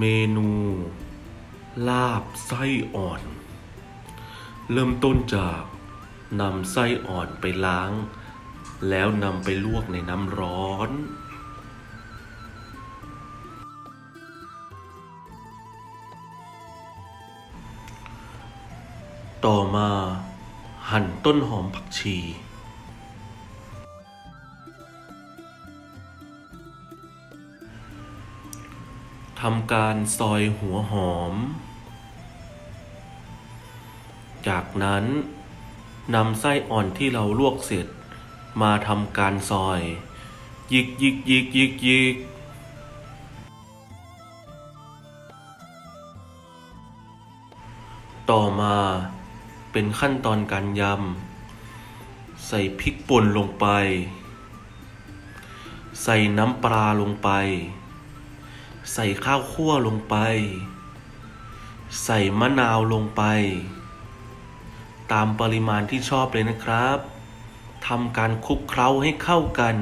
เมนู ลาบไส้อ่อน เริ่มต้นจากนำไส้อ่อนไปล้าง แล้วนำไปลวกในน้ำร้อน ต่อมาหั่นต้นหอมผักชี ทำการซอยหัวหอม จากนั้นนำไส้อ่อนที่เราลวกเสร็จ มาทำการซอย ยิกยิกยิกยิกยิกต่อมาเป็นขั้นตอนการยำ ใส่พริกป่นลงไป ใส่น้ำปลาลงไป ใส่ข้าวคั่วลงไป ใส่มะนาวลงไป ตามปริมาณที่ชอบเลยนะครับทำการคลุกเคล้าให้เข้ากัน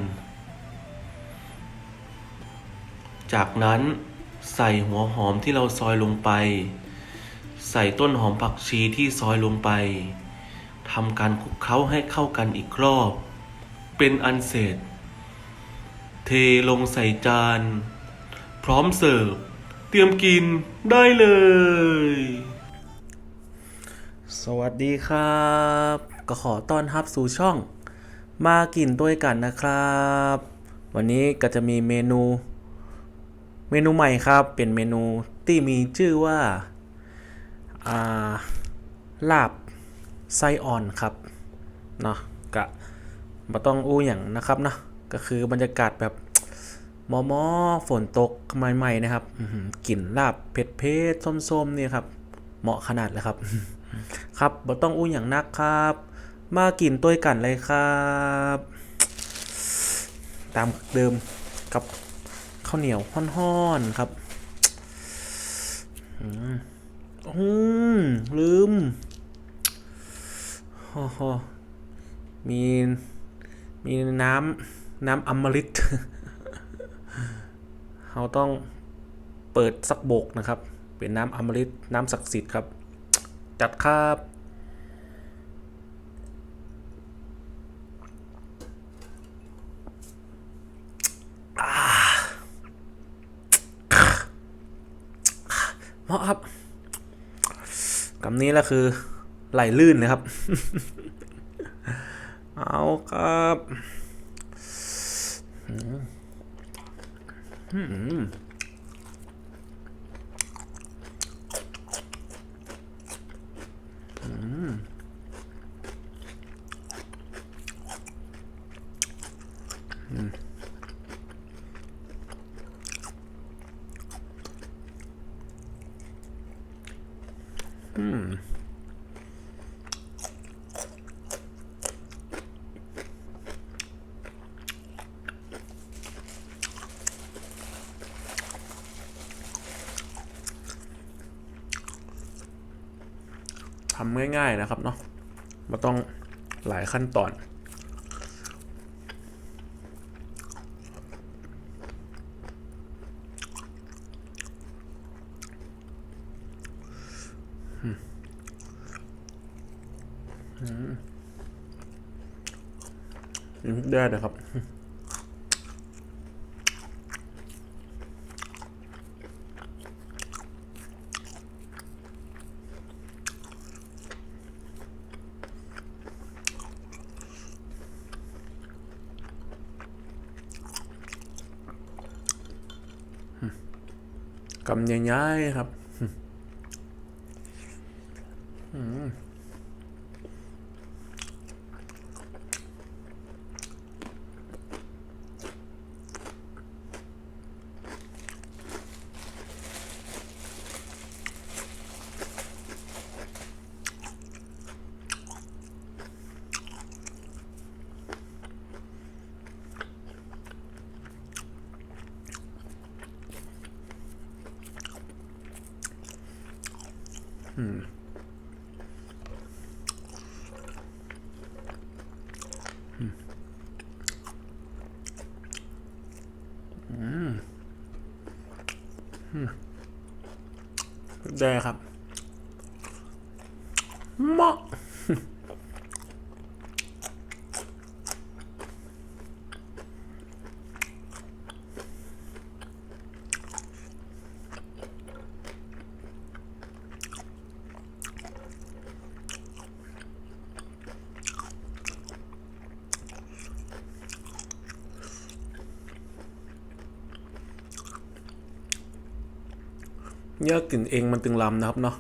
จากนั้นใส่หัวหอมที่เราซอยลงไป ใส่ต้นหอมผักชีที่ซอยลงไปทำการคลุกเคล้าให้เข้ากันอีกรอบ เป็นอันเสร็จ เทลงใส่จาน พร้อมเสิร์ฟ เตรียมกินได้เลย สวัสดีครับ ก็ขอต้อนรับสู่ช่อง มากินด้วยกันนะครับ วันนี้ก็จะมีเมนู เมนูใหม่ครับ เป็นเมนูที่มีชื่อว่าอ่าลาบไส้อ่อนครับเนาะกะมาต้องอู้อย่างนะครับเนาะก็คือบรรยากาศแบบ มอมอฝนตกใหม่ๆนะครับกลิ่นลาบเผ็ดเผ็ดส้มๆนี่ครับ เหมาะขนาดเลยครับ ครับบ่ต้องอู้อย่างนักครับ มากินต้วยกันเลยครับ ตามเดิมกับข้าวเหนียวห้อนๆครับอืมอืมลืมโอ้โหมีมีน้ำน้ำอมฤต เราต้องเปิดสักโบกนะครับ เป็นน้ำอมฤตน้ำศักดิ์สิทธิ์ครับ จัดครับอ่าเหมาะครับคำนี้แหละคือไหลลื่นเลยครับ เอาครับ อืมอืม ทำง่ายๆนะครับเนาะมาต้องหลายขั้นตอน อืมได้นะครับ กำใหญ่ๆครับ อืม อ ได้ครับเหมาะ เยอะกลิ่นเองมันตึงลำนะครับเนาะ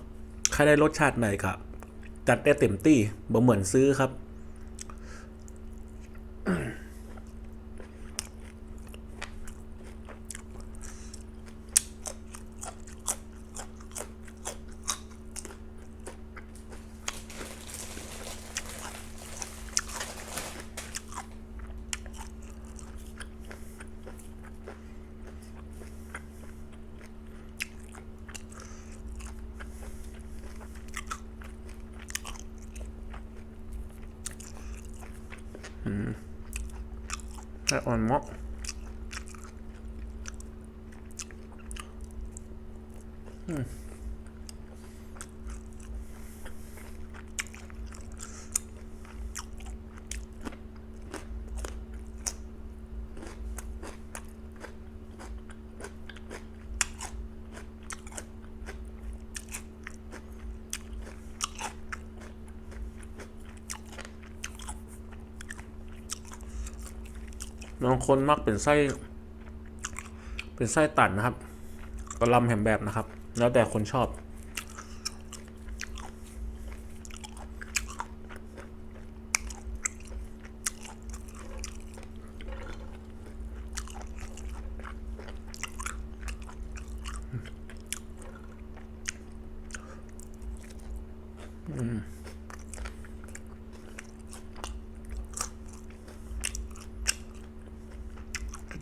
ใครได้รสชาติไหนครับจัดได้เต็มที่บ่เหมือนซื้อครับ แต่อ่อ บางคนมักเป็นไส้ เป็นไส้ตันนะครับกระลำแหมแบบนะครับ แล้วแต่คนชอบ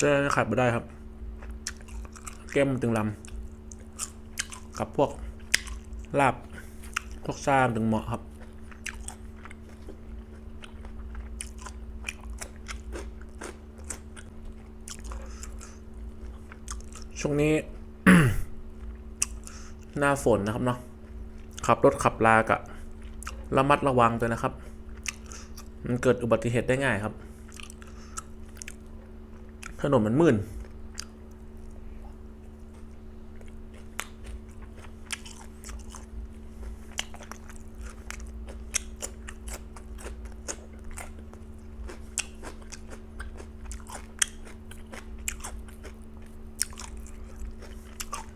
จะขาดไม่ได้ครับ แก้มตึงลำกับพวกลาบ พวกซ่าตึงเหมาะครับ ช่วงนี้ หน้าฝนนะครับเนาะขับรถขับลากะระมัดระวังด้วยนะครับ มันเกิดอุบัติเหตุได้ง่ายครับ ถนนมันมืด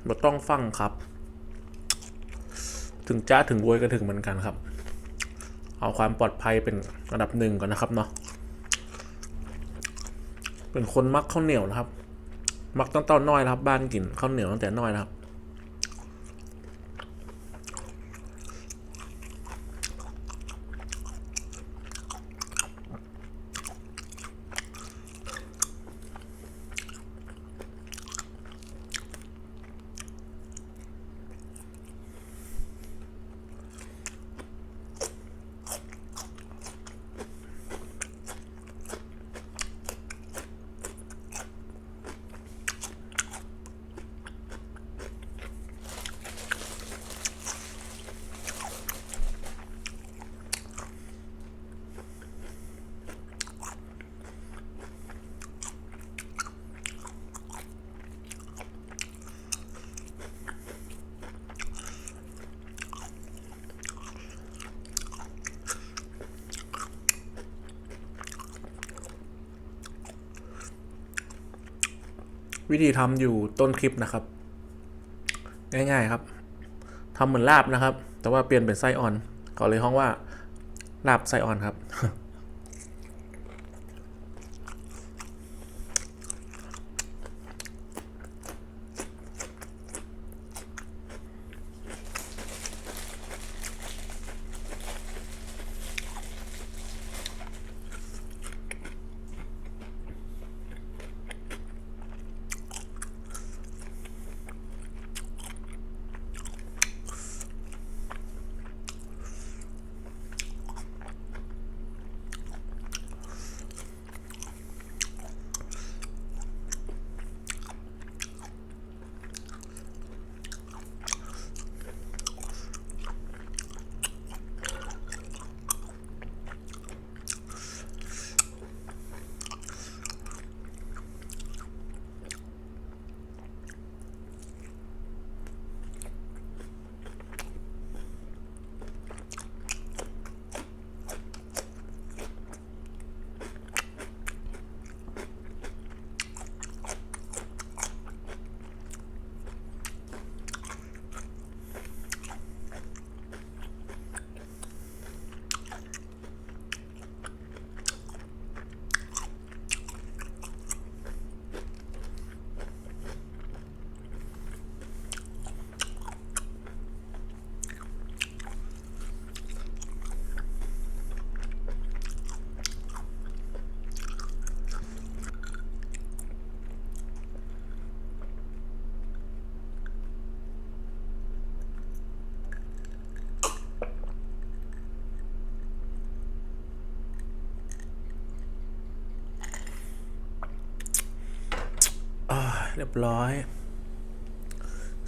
เราต้องฟังครับ ถึงจ้าถึงโวยก็ถึงเหมือนกันครับ เอาความปลอดภัยเป็นอันดับหนึ่งก่อนนะครับเนาะ เป็นคนมักข้าวเหนียวนะครับ มักตั้งแต่น้อยนะครับ บ้านกินข้าวเหนียวตั้งแต่น้อยนะครับ วิธีทำอยู่ต้นคลิปนะครับ ง่ายๆครับทำเหมือนลาบนะครับ แต่ว่าเปลี่ยนเป็นไส้อ่อน ก็เลยห้องว่าลาบไส้อ่อนครับ อ เรียบร้อย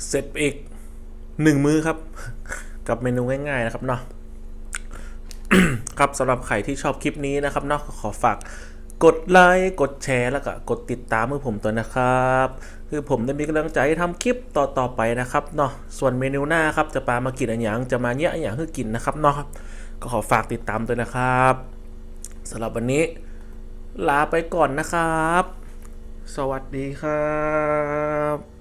เสร็จไปอีกหนึ่งมือครับ กับเมนูง่ายๆนะครับเนาะครับสำหรับใครที่ชอบคลิปนี้นะครับเนาะขอฝากกดไลค์กดแชร์แล้วก็กดติดตามให้ผมตัวนะครับ คือผมได้มีกำลังใจทำคลิปต่อๆไปนะครับเนาะส่วนเมนูหน้าครับจะปามากินอันหยังจะมาเนี้ยอันหยังให้กินนะครับเนาะก็ขอฝากติดตามด้วนะครับสำหรับวันนี้ลาไปก่อนนะครับ สวัสดีครับ